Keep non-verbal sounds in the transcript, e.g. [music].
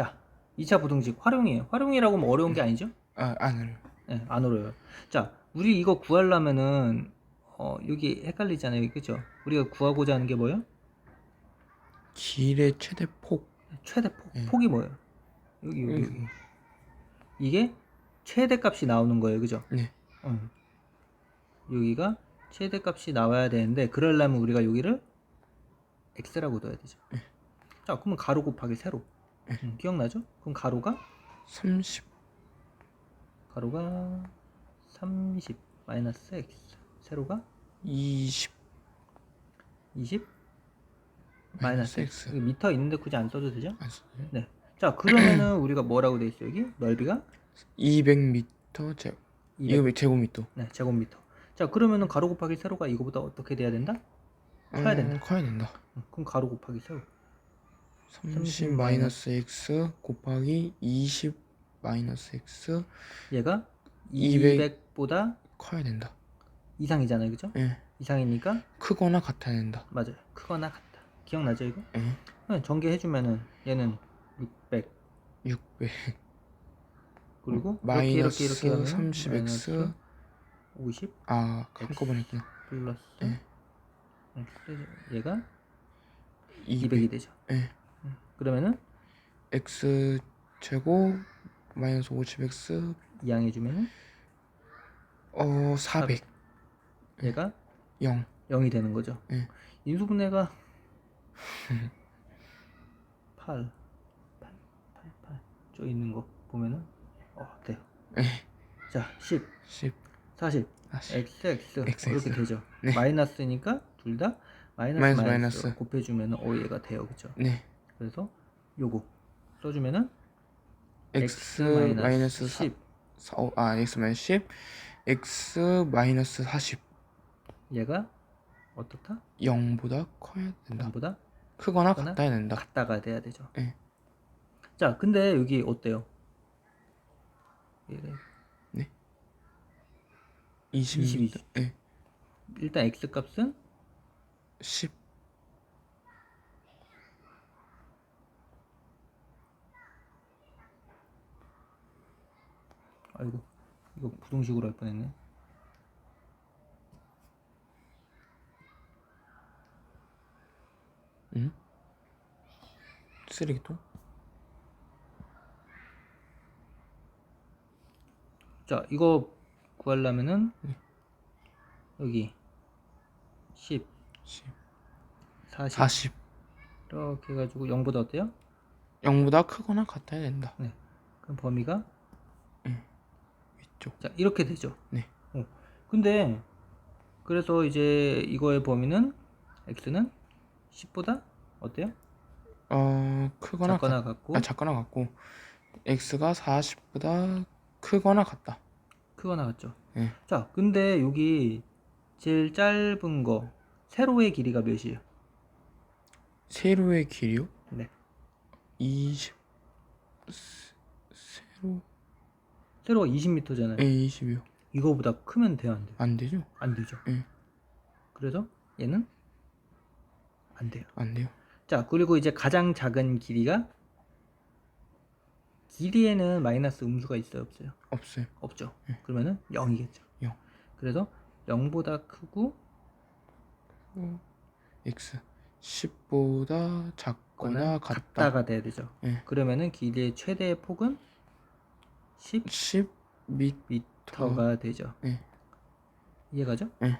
자, 2차 부등식 활용이에요. 활용이라고 하면 어려운 게 아니죠? 아 안을 네, 안 어려워요. 자, 우리 이거 구하려면은 어, 여기 헷갈리잖아요. 그죠? 우리가 구하고자 하는 게 뭐예요? 길의 최대 폭 최대 폭. 네. 폭이 뭐예요? 여기 여기. 여기. 음, 이게 최대값이 나오는 거예요. 그죠? 네 응. 여기가 최대값이 나와야 되는데 그러려면 우리가 여기를 x라고 둬야 되죠. 네. 자, 그러면 가로 곱하기 세로. 네. 응, 기억나죠? 그럼 가로가 30 가로가 30 마이너스 x 세로가 20 20 마이너스 x 여기 미터 있는데 굳이 안 써도 되죠? 안 써요? 네. 자, 그러면은 [clears throat] 우리가 뭐라고 돼 있어요? 여기 넓이가 200m 제200 이거 제곱미터 네, 제곱미터. 자, 그러면은 가로 곱하기 세로가 이거보다 어떻게 돼야 된다? 커야 된다. 음, 커야 된다 응, 그럼 가로 곱하기 세로. 30 마이너스 x 곱하기 20 마이너스 x 얘가 200 200보다 커야 된다 이상이잖아요, 그죠? 예 이상이니까 크거나 같아야 된다 맞아요. 크거나 같다. 기억나죠, 이거? 예 그냥 전개해주면은 얘는 600 600 그리고 마이너스 이렇게 이렇게 이렇게 하면 30x 마이너스 50 아 한꺼번에 했구나 플러스 네. X, 얘가 200 200이 되죠. 예 그러면은 x 제곱 마이너스 50x 이항해주면은 어 400 얘가 0 0이 되는 거죠. 네. 인수분해가 8, 8, 8, 8. 저 있는 거 보면은 어 돼요. 예. 자, 10, 10 40, 다시 x, x, XX. 이렇게 되죠. 네. 마이너스니까 둘 다 마이너스 마이너스, 마이너스, 마이너스. 곱해 주면은 어 얘가 돼요, 그죠? 네 그래서 요거 써주면은 x 마이너스 10 4, 어, 아 x 마이너스 10 x 마이너스 40 얘가 어떻다? 0보다 커야 된다 0보다 크거나 크거나 같아야 된다 같다가 돼야 되죠. 네. 자, 근데 여기 어때요? 얘20 22. 네. 일단 x 값은 10 아이고 이거 부동식으로 할 뻔했네. 응? 쓰레기통? 자, 이거 구하려면은 네. 여기 10, 10 40, 40 이렇게 해가지고 0보다 어때요? 0보다 크거나 같아야 된다 네. 그럼 범위가 위쪽 자 이렇게 되죠. 네. 어. 근데 그래서 이제 이거의 범위는 x는 10보다 어때요? 어 크거나 작거나 같, 같고 아 작거나 같고 x가 40보다 크거나 같다 크거나 같죠. 네. 자, 근데 여기 제일 짧은 거 세로의 길이가 몇이에요? 세로의 길이요? 네. 20 세- 세로 세로가 20m잖아요. 에 20이요 이거보다 크면 돼요, 안 돼요? 안 되죠? 안 되죠. 예. 그래서 얘는 안 돼요. 안 돼요 자, 그리고 이제 가장 작은 길이가 길이에는 마이너스 음수가 있어요, 없어요? 없어요 없죠. 네. 그러면은 0이겠죠. 0. 그래서 0보다 크고 x 10보다 작거나 같다 같다가 돼야 되죠. 예. 그러면은 길이의 최대의 폭은 10 10 미터 미터가 되죠. 예. 이해가죠? 예.